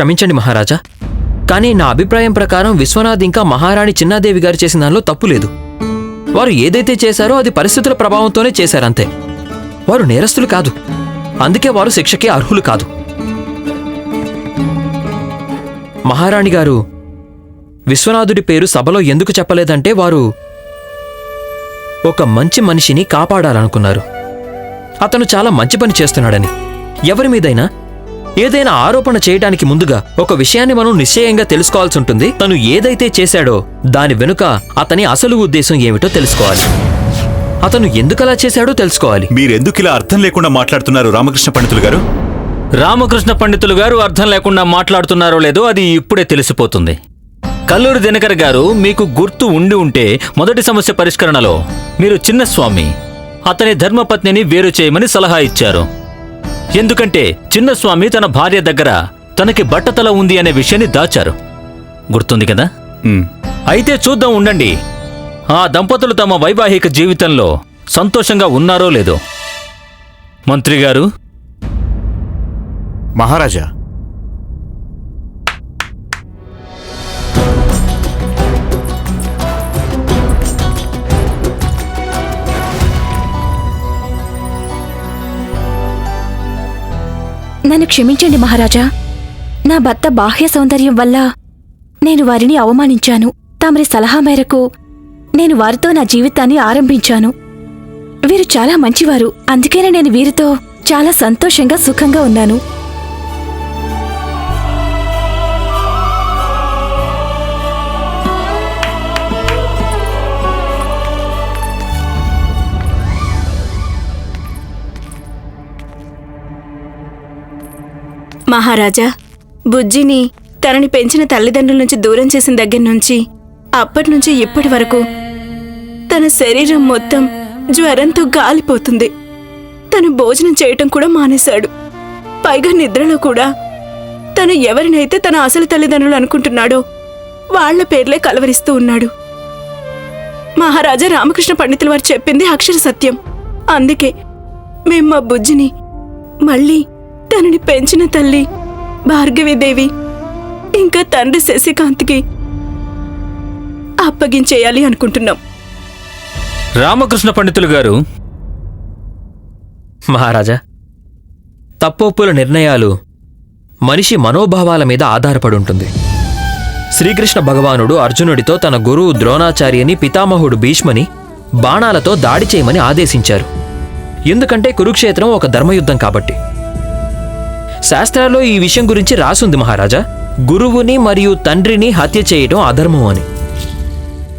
క్షమించండి మహారాజా. కానీ నా అభిప్రాయం ప్రకారం విశ్వనాథ్ ఇంకా మహారాణి చిన్నాదేవి గారు చేసిన దానిలో తప్పు లేదు. వారు ఏదైతే చేశారో అది పరిస్థితుల ప్రభావంతోనే చేశారంతే. వారు నేరస్తులు కాదు. అందుకే వారు శిక్షకి అర్హులు కాదు. మహారాణి గారు విశ్వనాథుడి పేరు సభలో ఎందుకు చెప్పలేదంటే వారు ఒక మంచి మనిషిని కాపాడాలనుకున్నారు. అతను చాలా మంచి పని చేస్తున్నాడని. ఎవరి మీదైనా ఏదైనా ఆరోపణ చేయడానికి ముందుగా ఒక విషయాన్ని మనం నిశ్చయంగా తెలుసుకోవాల్సి ఉంటుంది. తను ఏదైతే చేశాడో దాని వెనుక అతని అసలు ఉద్దేశం ఏమిటో తెలుసుకోవాలి. అతను ఎందుకలా చేశాడో తెలుసుకోవాలి. మీరెందుకు ఇలా అర్థం లేకుండా మాట్లాడుతున్నారు రామకృష్ణ పండితులు గారు? రామకృష్ణ పండితులు గారు అర్థం లేకుండా మాట్లాడుతున్నారో లేదో అది ఇప్పుడే తెలిసిపోతుంది. కల్లూరి దినకర్ గారు మీకు గుర్తు ఉండి ఉంటే మొదటి సమస్య పరిష్కరణలో మీరు చిన్నస్వామి అతని ధర్మపత్నిని వేరు చేయమని సలహా ఇచ్చారు. ఎందుకంటే చిన్నస్వామి తన భార్య దగ్గర తనకి బట్టతల ఉంది అనే విషయాన్ని దాచారు. గుర్తుంది కదా? అయితే చూద్దాం ఉండండి. ఆ దంపతులు తమ వైవాహిక జీవితంలో సంతోషంగా ఉన్నారో లేదో. మంత్రి గారు మహారాజా నన్ను క్షమించండి మహారాజా. నా భర్త బాహ్య సౌందర్యం వల్ల నేను వారిని అవమానించాను. తమరి సలహా మేరకు నేను వారితో నా జీవితాన్ని ఆరంభించాను. వీరు చాలా మంచివారు. అందుకనే నేను వీరితో చాలా సంతోషంగా సుఖంగా ఉన్నాను. మహారాజా బుజ్జిని తనని పెంచిన తల్లిదండ్రుల నుంచి దూరం చేసిన దగ్గర నుంచి అప్పటి నుంచి ఇప్పటి వరకు తన శరీరం మొత్తం జ్వరంతో గాలిపోతుంది. తను భోజనం చేయటం కూడా మానేశాడు. పైగా నిద్రలో కూడా తను ఎవరినైతే తన అసలు తల్లిదండ్రులు అనుకుంటున్నాడో వాళ్ళ పేర్లే కలవరిస్తూ ఉన్నాడు. మహారాజా రామకృష్ణ పండితుల వారు చెప్పింది అక్షర సత్యం. అందుకే మేం మా బుజ్జిని మళ్ళీ తనని పెంచిన తల్లి భార్గవీదేవి ఇంకా తండ్రి శశికాంత్కి అప్పగించేయాలి అనుకుంటున్నాం. రామకృష్ణ పండితులు గారు మహారాజా తప్పోపుల నిర్ణయాలు మనిషి మనోభావాల మీద ఆధారపడి ఉంటుంది. శ్రీకృష్ణ భగవానుడు అర్జునుడితో తన గురువు ద్రోణాచార్యని పితామహుడు భీష్మని బాణాలతో దాడి చేయమని ఆదేశించారు. ఎందుకంటే కురుక్షేత్రం ఒక ధర్మయుద్ధం కాబట్టి. శాస్త్రాల్లో ఈ విషయం గురించి రాసుంది మహారాజా. గురువుని మరియు తండ్రిని హత్య చేయడం అధర్మం అని.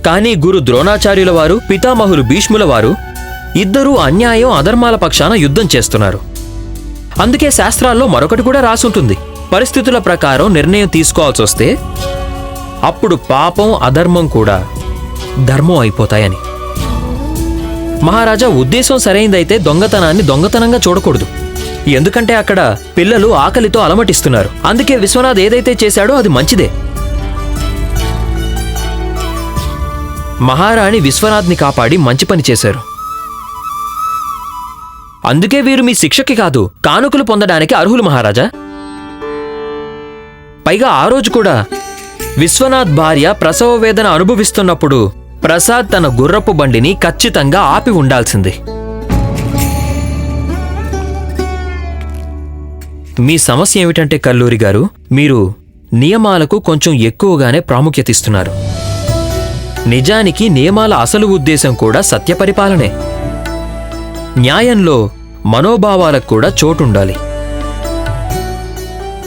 కానీ గురు ద్రోణాచార్యుల వారు పితామహులు భీష్ముల వారు ఇద్దరూ అన్యాయం అధర్మాల పక్షాన యుద్ధం చేస్తున్నారు. అందుకే శాస్త్రాల్లో మరొకటి కూడా రాసుంటుంది. పరిస్థితుల ప్రకారం నిర్ణయం తీసుకోవాల్సి వస్తే అప్పుడు పాపం అధర్మం కూడా ధర్మం అయిపోతాయని. మహారాజా ఉద్దేశం సరైందైతే దొంగతనాన్ని దొంగతనంగా చూడకూడదు. ఎందుకంటే అక్కడ పిల్లలు ఆకలితో అలమటిస్తున్నారు. అందుకే విశ్వనాథ్ ఏదైతే చేశాడో అది మంచిదే. మహారాణి విశ్వనాథ్ని కాపాడి మంచి పని చేశారు. అందుకే వీరు మీ శిక్షకి కాదు కానుకలు పొందడానికి అర్హులు మహారాజా. పైగా ఆ రోజు కూడా విశ్వనాథ్ భార్య ప్రసవ వేదన అనుభవిస్తున్నప్పుడు ప్రసాద్ తన గుర్రపు బండిని ఖచ్చితంగా ఆపి ఉండాల్సింది. మీ సమస్య ఏమిటంటే కల్లూరి గారు మీరు నియమాలకు కొంచెం ఎక్కువగానే ప్రాముఖ్యత ఇస్తున్నారు. నిజానికి నియమాల అసలు ఉద్దేశం కూడా సత్యపరిపాలనే న్యాయంలో మనోభావాలకు కూడా చోటుండాలి.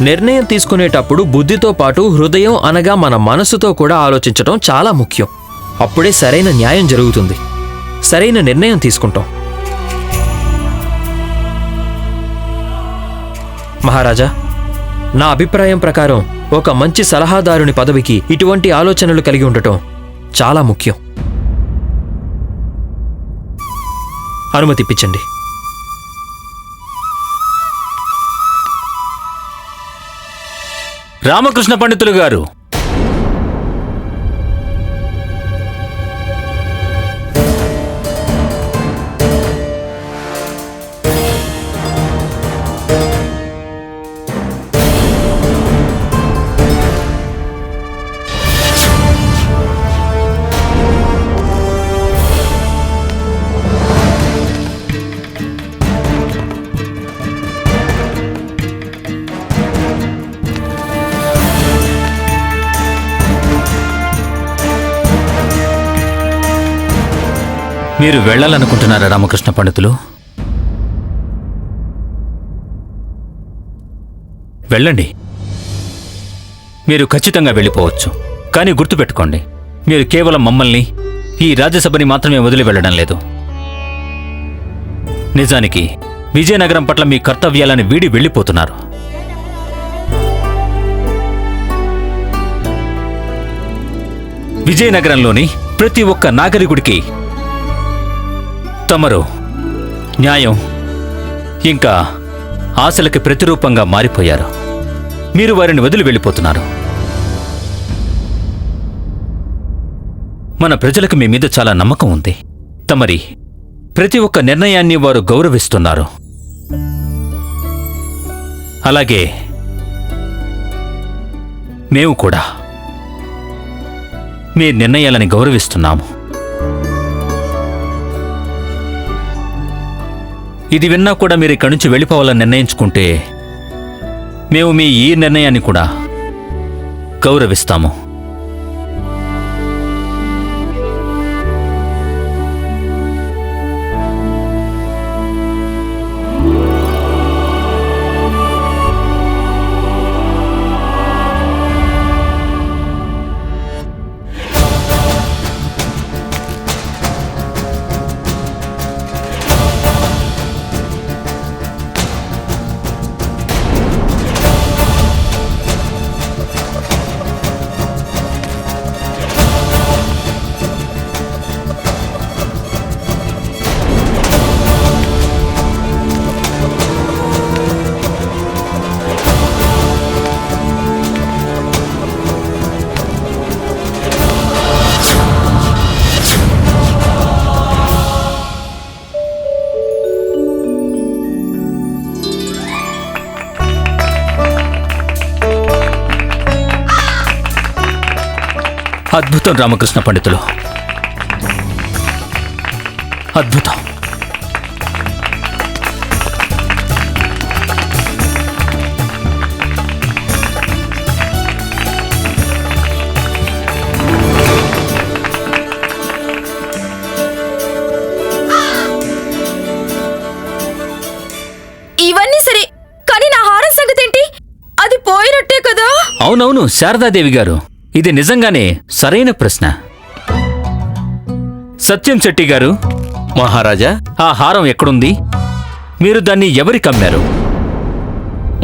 నిర్ణయం తీసుకునేటప్పుడు బుద్ధితో పాటు హృదయం అనగా మన మనసుతో కూడా ఆలోచించటం చాలా ముఖ్యం. అప్పుడే సరైన న్యాయం జరుగుతుంది. సరైన నిర్ణయం తీసుకుంటాం. మహారాజా నా అభిప్రాయం ప్రకారం ఒక మంచి సలహాదారుని పదవికి ఇటువంటి ఆలోచనలు కలిగి ఉండటం చాలా ముఖ్యం. అనుమతిప్పించండి రామకృష్ణ పండితులు గారు మీరు వెళ్ళాలనుకుంటున్నారా రామకృష్ణ పండితులు? వెళ్ళండి. మీరు ఖచ్చితంగా వెళ్ళిపోవచ్చు. కానీ గుర్తుపెట్టుకోండి మీరు కేవలం మమ్మల్ని ఈ రాజ్యసభని మాత్రమే వదిలి వెళ్ళడం లేదు. నిజానికి విజయనగరం పట్ల మీ కర్తవ్యాలను వీడి వెళ్ళిపోతున్నారు. విజయనగరంలోని ప్రతి ఒక్క నాగరికుడికి తమరు న్యాయం ఇంకా ఆశలకి ప్రతిరూపంగా మారిపోయారు. మీరు వారిని వదిలి వెళ్ళిపోతున్నారు. మన ప్రజలకు మీ మీద చాలా నమ్మకం ఉంది. తమరి ప్రతి ఒక్క నిర్ణయాన్ని వారు గౌరవిస్తున్నారు. అలాగే మేము కూడా. మీ నిర్ణయాలని గౌరవిస్తున్నాము. ఇది విన్నా కూడా మీరు ఇక్కడి నుంచి వెళ్ళిపోవాలని నిర్ణయించుకుంటే మేము మీ ఈ నిర్ణయాన్ని కూడా గౌరవిస్తాము. అద్భుతం రామకృష్ణ పండితులు. అద్భుతం. ఇవన్నీ సరే కానీ నా హారం సంగతి ఏంటి అది పోయినట్టే కదా? అవునవును శారదాదేవి గారు. ఇది నిజంగానే సరైన ప్రశ్న. సత్యం శెట్టి గారు మహారాజా. ఆ హారం ఎక్కడుంది? మీరు దాన్ని ఎవరికి అమ్మారు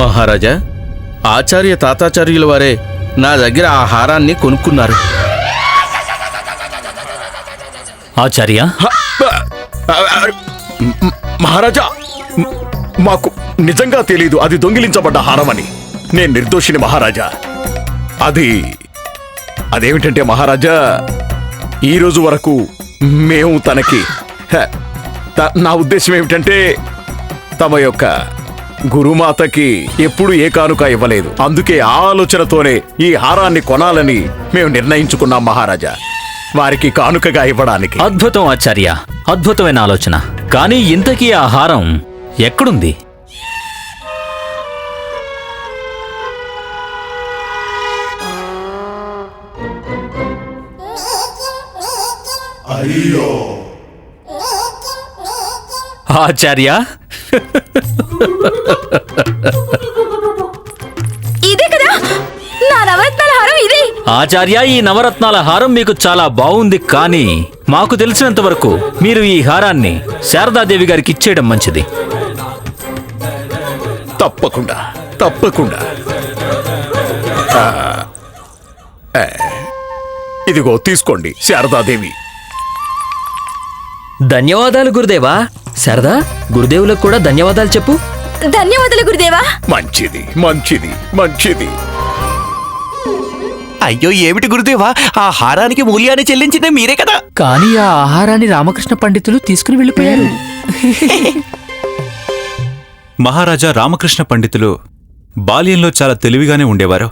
మహారాజా ఆచార్య తాతాచార్యుల వారే నా దగ్గర ఆ హారాన్ని కొనుక్కున్నారు. ఆచార్య? మహారాజా మాకు నిజంగా తెలీదు అది దొంగిలించబడ్డ హారమని. నేను నిర్దోషిని మహారాజా. అది అదేమిటంటే మహారాజా ఈ రోజు వరకు మేము తనకి హ, నా ఉద్దేశం ఏమిటంటే తమ యొక్క గురుమాతకి ఎప్పుడు ఏ కానుక ఇవ్వలేదు. అందుకే ఆ ఆలోచనతోనే ఈ హారాన్ని కొనాలని మేము నిర్ణయించుకున్నాం మహారాజా వారికి కానుకగా ఇవ్వడానికి. అద్భుతం ఆచార్య అద్భుతమైన ఆలోచన. కానీ ఇంతకీ ఆ హారం ఎక్కడుంది? ఆచార్య? ఇదే కదా? నా నవరత్నాల హారం ఇదే. ఆచార్య ఈ నవరత్నాల హారం మీకు చాలా బాగుంది కానీ మాకు తెలిసినంత వరకు మీరు ఈ హారాన్ని శారదాదేవి గారికి ఇచ్చేయడం మంచిది. తప్పకుండా తప్పకుండా. ఇదిగో తీసుకోండి శారదాదేవి. ధన్యవాదాలు గురుదేవా. శారదా గురుదేవులకు కూడా ధన్యవాదాలు చెప్పు. ధన్యవాదాలు గురుదేవా. మంచిది మంచిది మంచిది. అయ్యో ఏమిటి గురుదేవా? ఆ హారానికి మూల్యాన్ని చెల్లించిందే మీరే కదా. కానీ ఆ ఆహారాన్ని రామకృష్ణ పండితులు తీసుకుని వెళ్ళిపోయారు. మహారాజా రామకృష్ణ పండితులు బాల్యంలో చాలా తెలివిగానే ఉండేవారు.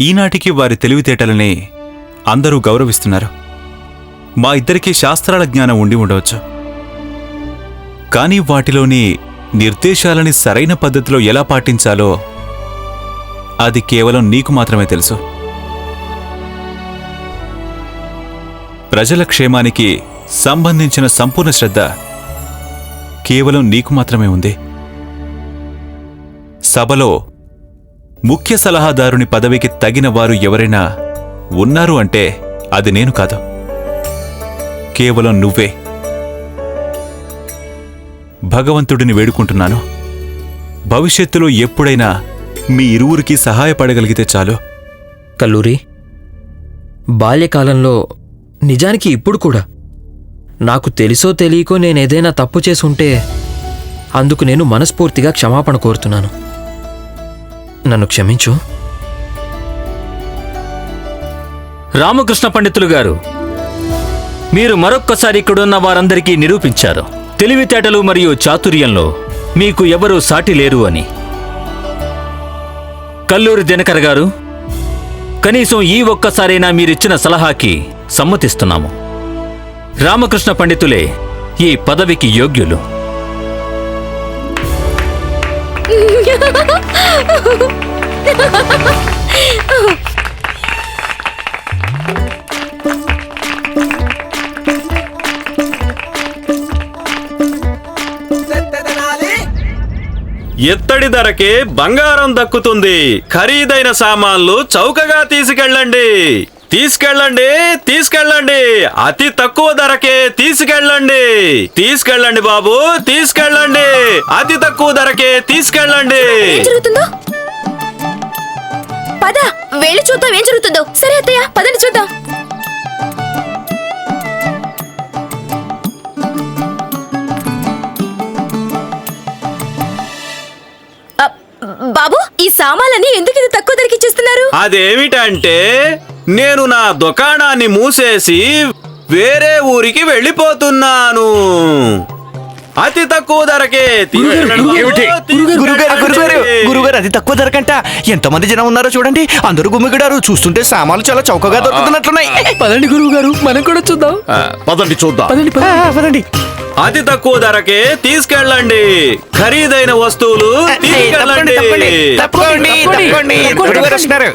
ఈనాటికి వారి తెలివితేటలని అందరూ గౌరవిస్తున్నారు. మా ఇద్దరికీ శాస్త్రాల జ్ఞానం ఉండి ఉండవచ్చు. కానీ వాటిలోని నిర్దేశాలని సరైన పద్ధతిలో ఎలా పాటించాలో అది కేవలం నీకు మాత్రమే తెలుసు. ప్రజల క్షేమానికి సంబంధించిన సంపూర్ణ శ్రద్ధ కేవలం నీకు మాత్రమే ఉంది. సభలో ముఖ్య సలహాదారుని పదవికి తగిన వారు ఎవరైనా ఉన్నారు అంటే అది నేను కాదు. కేవలం నువ్వే. భగవంతుడిని వేడుకుంటున్నాను. భవిష్యత్తులో ఎప్పుడైనా మీ ఇరువురికి సహాయపడగలిగితే చాలు. కల్లూరి బాల్యకాలంలో నిజానికి ఇప్పుడు కూడా నాకు తెలుసో తెలియకో నేనేదైనా తప్పు చేసి ఉంటే అందుకు నేను మనస్ఫూర్తిగా క్షమాపణ కోరుతున్నాను. నన్ను క్షమించు. రామకృష్ణ పండితులు గారు మీరు మరొక్కసారి ఇక్కడున్న వారందరికీ నిరూపించారు. తెలివితేటలు మరియు చాతుర్యంలో మీకు ఎవరూ సాటి లేరు అని. కల్లూరి దినకర్ గారు కనీసం ఈ ఒక్కసారైనా మీరిచ్చిన సలహాకి సమ్మతిస్తున్నాము. రామకృష్ణ పండితులే ఈ పదవికి యోగ్యులు. ఎత్తడి ధరకే బంగారం దక్కుతుంది. ఖరీదైన సామాన్లు చౌకగా తీసుకెళ్ళండి. తీసుకెళ్ళండి తీసుకెళ్ళండి. అతి తక్కువ ధరకే తీసుకెళ్ళండి. తీసుకెళ్ళండి బాబు తీసుకెళ్ళండి. అతి తక్కువ ధరకే తీసుకెళ్ళండి. ఏం జరుగుతుందో? పద వెళ్ళి చూద్దాం ఏం జరుగుతుందో. సరే అత్తయ్య పదండి చూద్దాం. బాబు ఈ సామాన్లన్నీ ఎందుకు ఇది తక్కువ ధరకి ఇచ్చేస్తున్నారు అదేమిటంటే నేను నా దుకాణాన్ని మూసేసి వేరే ఊరికి వెళ్ళిపోతున్నాను అతి తక్కువ ధరకే తీసుకెళ్ళండి బాబు, ఏమిటి? గురుగారు గురుగారు తీసుకెళ్ళండి. అది తక్కువ ధరకంట. ఎంతమంది జనం ఉన్నారో చూడండి. అందరూ గుమ్మిగిడారు చూస్తుంటే సామాన్లు చాలా చౌకగా దొరుకుతున్నట్లున్నాయి. పదండి గురువు గారు మనం కూడా చూద్దాం. పదండి చూద్దాం. పదండి పదండి. అతి తక్కువ ధరకే తీసుకెళ్ళండి. ఖరీదైన వస్తువులు తీసుకెళ్ళండి. తప్పండి తప్పండి తప్పండి గురుగారు వస్తున్నారు.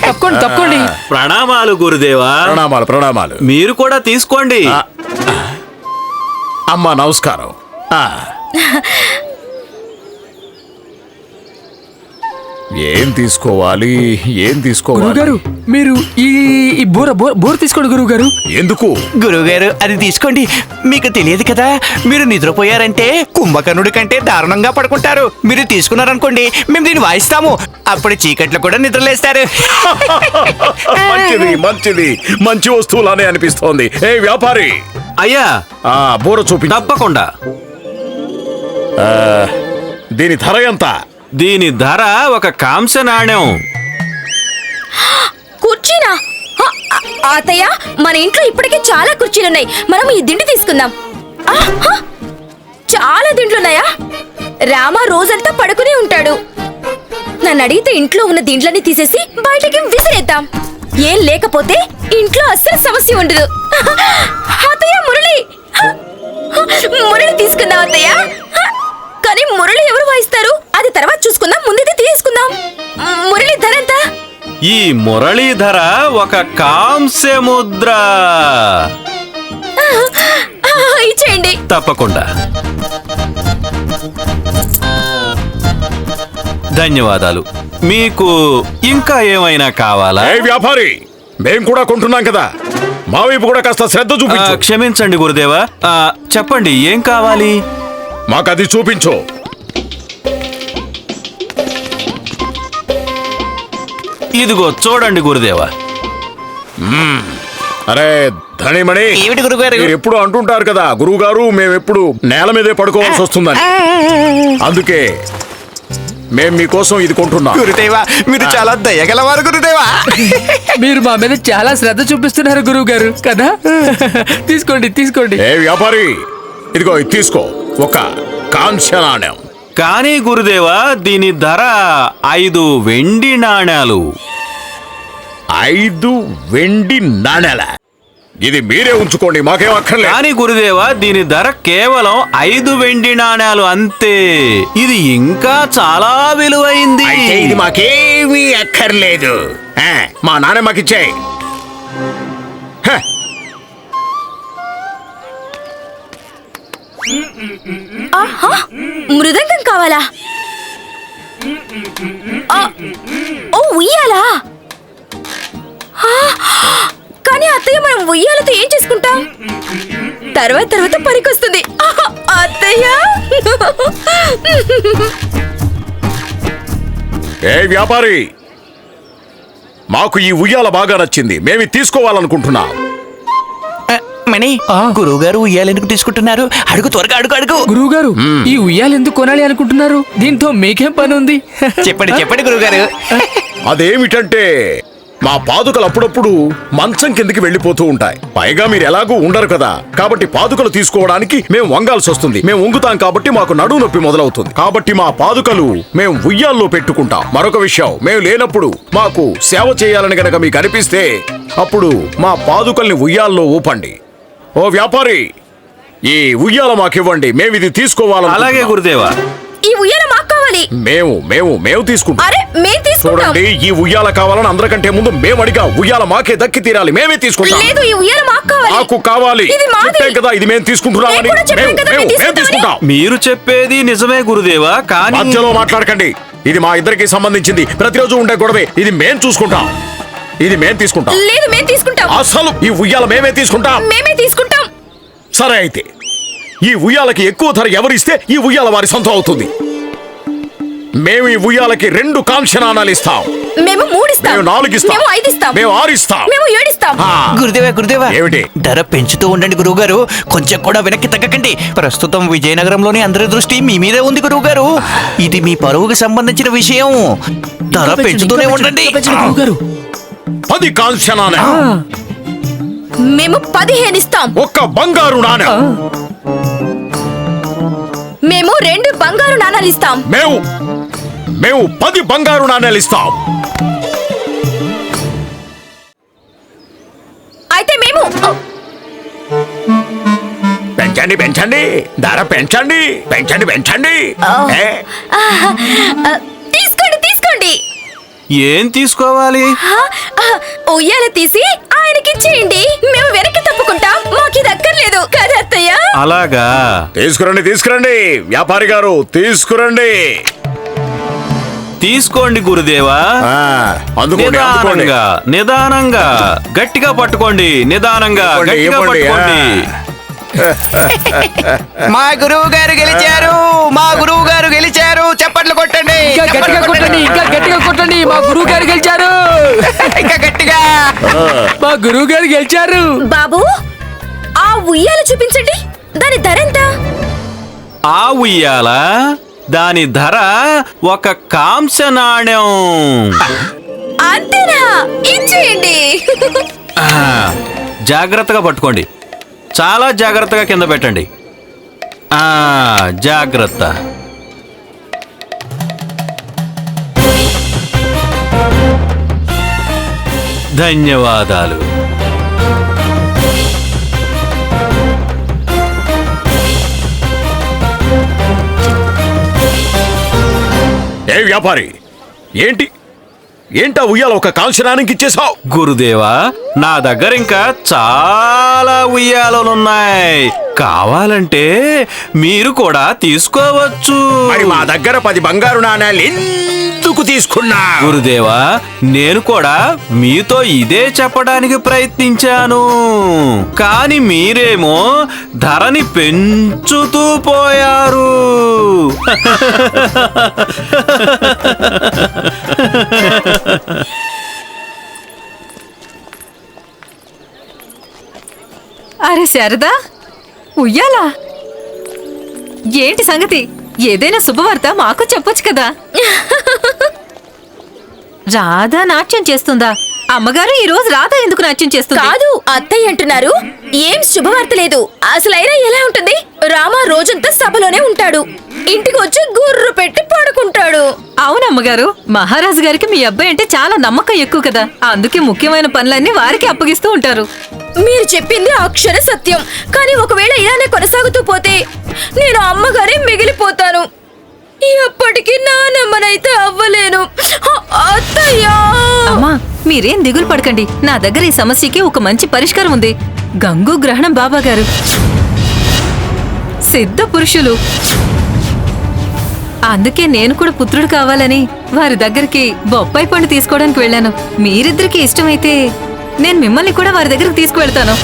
తప్పకోండి తప్పకోండి. ప్రణామాలు గురుదేవా. ప్రణామాలు ప్రణామాలు. మీరు కూడా తీసుకోండి. అమ్మా నమస్కారం ఆ. ఏం తీసుకోవాలి? ఏం తీసుకోవాలి? మీరు ఈ ఈ బోర బోర్ బోర్ తీసుకోండి గురువు గారు ఎందుకు? గురుగారు అది తీసుకోండి. మీకు తెలియదు కదా మీరు నిద్రపోయారంటే కుంభకర్ణుడి కంటే దారుణంగా పడుకుంటారు. మీరు తీసుకున్నారనుకోండి మేము దీన్ని వాయిస్తాము. అప్పుడు చీకట్లో కూడా నిద్రలేస్తారు. మంచిది మంచిది. మంచి వస్తువులానే అనిపిస్తోంది. ఏ వ్యాపారి! అయ్యా! ఆ బూర చూపి తప్పకుండా. దీని ధర ఎంత? దీని ధర ఒక కాంస్య నాణ్యం కుర్చీనా? ఆ, ఆ, మన ఇంట్లో ఇప్పటికే చాలా కుర్చీలున్నాయి. మనం ఈ దిండు తీసుకుందాం. ఆ, ఆ, చాలా దిండ్లున్నాయా? రామ రోజంతా పడుకునే ఉంటాడు. నన్ను అడిగితే ఇంట్లో ఉన్న దిండ్లన్నీ తీసేసి బయటకి విసిరేద్దాం. ఏం లేకపోతే ఇంట్లో అస్సలు సమస్య ఉండదు. అత్తయ్య మురళి! మురళి తీసుకుందాం అత్తయ్య కానీ మురళి ఎవరు వాయిస్తారు? తర్వాత చూసుకుందాం ముందు తీసుకుందాం. మురళి ధర ఎంత? ఈ మురళీధర ఒక కాంస్య ముద్ర. ఆ, ఇచ్చేయండి. తప్పకుండా. ధన్యవాదాలు. మీకు ఇంకా ఏమైనా కావాలా? ఏ వ్యాపారి మేం కూడా కొంటున్నాం కదా. మా వైపు కూడా కాస్త శ్రద్ధ ఆ, చూపించు క్షమించండి గురుదేవా. ఆ, చెప్పండి ఏం కావాలి? మాకు అది చూపించు. ఇదిగో చూడండి గురుదేవా. అరే ధనిమణి ఏమిటి గురుగారు? మీరు ఎప్పుడు అంటుంటారు కదా గురువు గారు మేము ఎప్పుడు నేల మీదే పడుకోవాల్సి వస్తుందని. అందుకే మేం మీకోసం ఇది కొంటున్నాం. గురుదేవా మీరు చాలా దయగలవారు గురుదేవా. మీరు మా మీద చాలా శ్రద్ధ చూపిస్తున్నారు గురువు గారు కదా? తీసుకోండి తీసుకోండి. ఏ వ్యాపారి? ఇదిగో ఇది తీసుకో. ఒక కాంస్య నాణ్యం కానీ గురుదేవా దీని ధర ఐదు వెండి నాణాలు. ఐదు వెండి నాణ్యాల ఇది మీరే ఉంచుకోండి మాకేం అక్కర్లేదు. కానీ గురుదేవా దీని ధర కేవలం ఐదు వెండి నాణాలు అంతే. ఇది ఇంకా చాలా విలువైంది. అయితే ఇది మాకేమీ అక్కర్లేదు. ఆ, మా నాన్న మాకిచ్చాయి. ఆహా మృదంగం కావాలా? ఆ, ఓ ఉయ్యాలా? ఆ, కానీ అత్తయ్య మనం ఉయ్యాలతో ఏం చేసుకుంటాం? తర్వాత తర్వాత పనికొస్తుంది. ఆహా, అత్తయ్య! ఏ వ్యాపారి మాకు ఈ ఉయ్యాల బాగా నచ్చింది. మేమి తీసుకోవాలనుకుంటున్నాం. మణి గురువు గారు ఉయ్యాలెందుకు తీసుకుంటున్నారు? అడుగు త్వరగా అడుగు అడుగు. గురువు గారు ఈ ఉయ్యాలు ఎందుకు కొనాలి అనుకుంటున్నారు? దీంతో మీకేం పని ఉంది చెప్పండి చెప్పండి గురువు గారు అదేమిటంటే మా పాదుకలు అప్పుడప్పుడు మంచం కిందకి వెళ్ళిపోతూ ఉంటాయి. పైగా మీరు ఎలాగూ ఉండరు కదా. కాబట్టి పాదుకలు తీసుకోవడానికి మేము వంగాల్సి వస్తుంది. మేము వంగుతాం కాబట్టి మాకు నడువు నొప్పి మొదలవుతుంది. కాబట్టి మా పాదుకలు మేము ఉయ్యాల్లో పెట్టుకుంటాం. మరొక విషయం మేము లేనప్పుడు మాకు సేవ చేయాలని గనక మీకు అనిపిస్తే అప్పుడు మా పాదుకల్ని ఉయ్యాల్లో ఊపండి. ఓ వ్యాపారి ఈ ఉయ్యాల మాకివ్వండి. మేము ఇది తీసుకోవాలని అలాగే గురుదేవా. ఈ ఉయ్యాల మాకు కావాలి. మేము మేము మేము తీసుకుంటాం. అరే మేం తీసుకుంటాం. చూడండి ఈ ఉయ్యాల కావాలని అందరికంటే ముందు మేము అడిగా ఉయ్యాల మాకే దక్కి తీరాలి మేమే తీసుకుంటాం. లేదు ఈ ఉయ్యాల మాకు కావాలి. మాకు కావాలి. ఇది మాది. చెప్పాం కదా ఇది మేము తీసుకుంటున్నామని. నేను కూడా చెప్పాను మేము కదా, మేము మేము మేము తీసుకుంటాం? మీరు చెప్పేది నిజమే గురుదేవా కానీ మధ్యలో మాట్లాడకండి. ఇది మా ఇద్దరికి సంబంధించింది. ప్రతిరోజు ఉండే గొడవే. ఇది మేం చూసుకుంటాం. ఇది మేం తీసుకుంటాం. లేదు మేం తీసుకుంటాం. అసలు ఈ ఉయ్యాల మేమే తీసుకుంటాం. మేమే తీసుకుంటాం. సరే అయితే ఈ ఉయ్యాలకి ఎక్కువ ధర ఎవరిస్తే ఈ ఉయ్యాల వారి సొంతం అవుతుంది. మేము ఈ ఉయ్యాలకి రెండు కాంక్షనాణాలు ఇస్తాం. మేము మూడిస్తాం. మేము నాలుగు ఇస్తాం మేము ఐదు ఇస్తాం మేము ఆరు ఇస్తాం మేము ఏడిస్తాం. ఆ, గురుదేవా గురుదేవా ఏమిటి? ధర పెంచుతూ ఉండండి గురువు గారు కొంచెం కూడా వెనక్కి తగ్గకండి. ప్రస్తుతం విజయనగరంలోని అందరి దృష్టి మీ మీదే ఉంది గురువు గారు ఇది మీ పరువుకు సంబంధించిన విషయం. ధర పెంచుతూనే ఉండండి. గురువు గారు పది కాంక్షనాణా మేము పదిహేను ఇస్తాం ఒక్క బంగారు నాణెం. మేము రెండు బంగారు నాణాలు ఇస్తాం. మేము మేము పది బంగారు నాణేలు ఇస్తాం. అయితే మేము పెంచండి పెంచండి. ధర పెంచండి పెంచండి పెంచండి. ఏ? తీసుకోండి తీసుకోండి. ఏం తీసుకోవాలి? ఉయ్యాల తీసి ఆయనకిచ్చేయండి. మేము వెనక్కి తప్పుకుంటాం. మాకు ఇది అక్కర్లేదు కదా అత్తయ్య? అలాగా. తీసుకురండి తీసుకురండి. వ్యాపారి గారు తీసుకురండి. తీసుకోండి గురుదేవా. ఆ, అందుకోండి అందుకోండి. నిదానంగా నిదానంగా గట్టిగా పట్టుకోండి నిదానంగా గట్టిగా పట్టుకోండి. మా గురువు గారు గెలిచారు మా గురువు గారు గెలిచారు. చప్పట్లు కొట్టండి ఇంకా గట్టిగా కొట్టండి. ఇంకా గట్టిగా కొట్టండి. మా గురువు గారు గెలిచారు. ఇంకా గట్టిగా. మా గురువు గారు గెలిచారు. బాబు ఆ ఉయ్యాల చూపించండి. దాని ధర ఎంత? ఆ ఉయ్యాల దాని ధర ఒక కాంస నాణ్యం అంతేనా? ఇచ్చేయండి. ఆ, జాగ్రత్తగా పట్టుకోండి. చాలా జాగ్రత్తగా కింద పెట్టండి. జాగ్రత్త. ధన్యవాదాలు. ఏ వ్యాపారి? ఏంటి? ఏంటా ఉయ్యాల ఒక కాంక్షనానికి ఇచ్చేసావు గురుదేవా నా దగ్గర ఇంకా చాలా ఉయ్యాలలున్నాయి. కావాలంటే మీరు కూడా తీసుకోవచ్చు. మరి మా దగ్గర పది బంగారు నాణేలు ఎందుకు తీసుకున్నా గురుదేవా నేను కూడా మీతో ఇదే చెప్పడానికి ప్రయత్నించాను. కానీ మీరేమో ధరని పెంచుతూ పోయారు. అరే శారదా ఉయ్యాలా? ఏంటి సంగతి? ఏదైనా శుభవార్త మాకు చెప్పొచ్చు కదా? రాధా నాట్యం చేస్తుందా? అమ్మగారు ఈ రోజు రాధా ఎందుకు నాట్యం చేస్తుంది? కాదు అత్తయ్య అంటున్నారు. ఏం శుభవార్త లేదు. అసలైనా ఎలా ఉంటుంది? రామ రోజంతా సభలోనే ఉంటాడు. ఇంటికి వచ్చి గుర్రు పెట్టి పడుకుంటాడు. అవునమ్మగారు మహారాజు గారికి మీ అబ్బాయి అంటే చాలా నమ్మకం ఎక్కువ కదా. అందుకే ముఖ్యమైన పనులన్నీ వారికి అప్పగిస్తూ ఉంటారు. మీరు చెప్పింది అక్షర సత్యం. కానీ ఒకవేళ ఇలానే కొనసాగుతూ పోతే నేను అమ్మగారే మిగిలిపోతాను. ఎప్పటికీ నానమ్మనైతే అవ్వలేను. అత్తయ్యా! అమ్మా మీరేం దిగులు పడకండి. నా దగ్గర ఈ సమస్యకి ఒక మంచి పరిష్కారం ఉంది. గంగు గ్రహణం బాబా గారు. సిద్ధ పురుషులు. అందుకే నేను కూడా పుత్రుడు కావాలని వారి దగ్గరికి బొప్పాయి పండు తీసుకోవడానికి వెళ్ళాను. మీరిద్దరికి ఇష్టమైతే నేను మిమ్మల్ని కూడా వారి దగ్గరికి తీసుకువెళ్తాను.